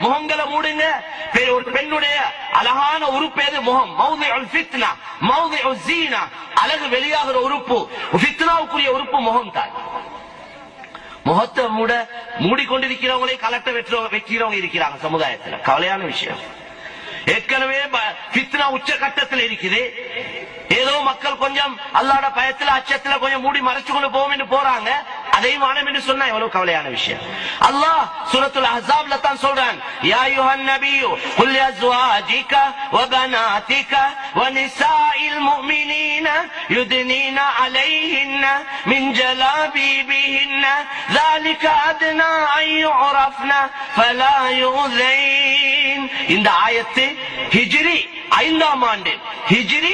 முகங்களை மூடுங்க. ஒரு பெண்ணுடைய அழகான உறுப்பு எது? முகம். அழகு வெளியாகிற உறுப்பு. ஃபித்னாவுக்குரிய உறுப்பு முகம் தான் முகத்தை மூட மூடிக்கொண்டிருக்கிறவங்களே கலட்ட வெற்ற வைக்கிறவங்க இருக்கிறாங்க சமுதாயத்துல. கவலையான விஷயம். ஏற்கனவே ஃபித்னா உச்ச கட்டத்தில் இருக்குது. ஏதோ மக்கள் கொஞ்சம் அல்லாட பயத்துல அச்சத்துல கொஞ்சம் மூடி மறைச்சு கொண்டு போவோம் என்று போறாங்க. அதையும் வானம் என்று சொன்னா எவ்வளவு கவலையான விஷயம் அல்லாஹ் சூரத்துல் அஹ்ஸாப்ல தான் சொல்றான் யா அய்யுஹன் நபியு குல் லிஅஸ்வாஜிக வ பனாதிக வ நிசாஇல் முஃமினீன யுத்னீன அலைஹின்ன மின் ஜலாபிபிஹின்ன ذلك أدنى أن يعرفن فلا يؤذين இந்த ஆயத்து ஹிஜ்ரி ஐந்தாம் ஆண்டு ஹிஜ்ரி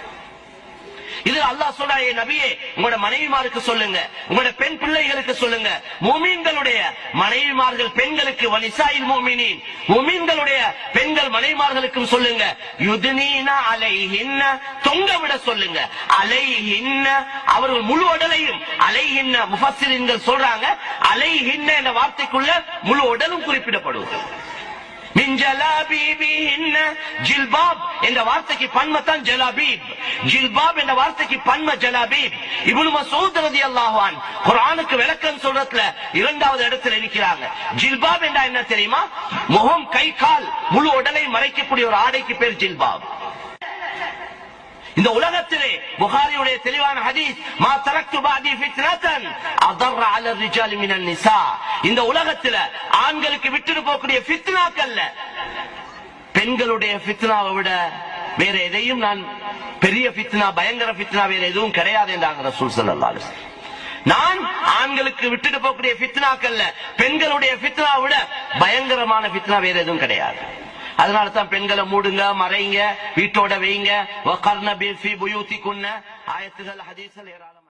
இது அல்லாஹ் சொல்றாயே நபியே உங்களோட மனைவிமாருக்கு சொல்லுங்க. உங்களோட பெண் பிள்ளைகளுக்கு சொல்லுங்க. மூமீன்களுடைய மனைவிமார்கள் பெண்களுக்கு வலிசாயில் மூமினின். மூமீன்களுடைய பெண்கள் மனைவிமார்களுக்கும் சொல்லுங்க. யுதினீனா அலை ஹின்ன தொங்க விட சொல்லுங்க. அலை ஹின்ன அவர்கள் முழு உடலையும் அலை ஹின்ன முஃபஸ்ஸிரின்கள் சொல்றாங்க. அலை ஹின்ன என்ற வார்த்தைக்குள்ள முழு உடலும் குறிப்பிடப்படுவது குறிப்பிடப்படும். மின் ஹின்ன ஜில்பாப் என்ற வார்த்தைக்கு பன்மத்தான் ஜலாபீப். ஜில்பாப் என்ற வார்த்தைக்கு பன்ம ஜலாபீப். இவ்வளவு மசூத் ரதி அல்லாஹான் குரானுக்கு விளக்கம் சொல்றதுல இரண்டாவது இடத்துல இருக்கிறாங்க. ஜில்பாப் என்றா என்ன தெரியுமா? முகம் கை கால் முழு உடலை மறைக்கக்கூடிய ஒரு ஆடைக்கு பேர் ஜில்பாப். இந்த உலகத்திலே புகாரியுடைய தெளிவான ஹதீஸ் மா தரக்து பாதி ஃபித்னத்தன் அதர் அலர் ரிஜாலி மினன் நிசா. இந்த உலகத்துல ஆண்களுக்கு விட்டுட்டு போகக்கூடிய ஃபித்னாக்கல்ல பெண்களுடைய பித்னாவை விட வேற எதையும் நான் பெரிய பித்னா பயங்கர பித்னா வேற எதுவும் கிடையாது என்றாங்க ரசூல் சல்லா நான் ஆண்களுக்கு விட்டுட்டு போகக்கூடிய ஃபித்னாக்கல்ல பெண்களுடைய ஃபித்னா விட பயங்கரமான பித்னா வேற எதுவும் கிடையாது. அதனால தான் பெண்களை மூடுங்க மறைங்க வீட்டோட வைங்க. ஆயத்துகள் ஹதீசல் ஏராளம்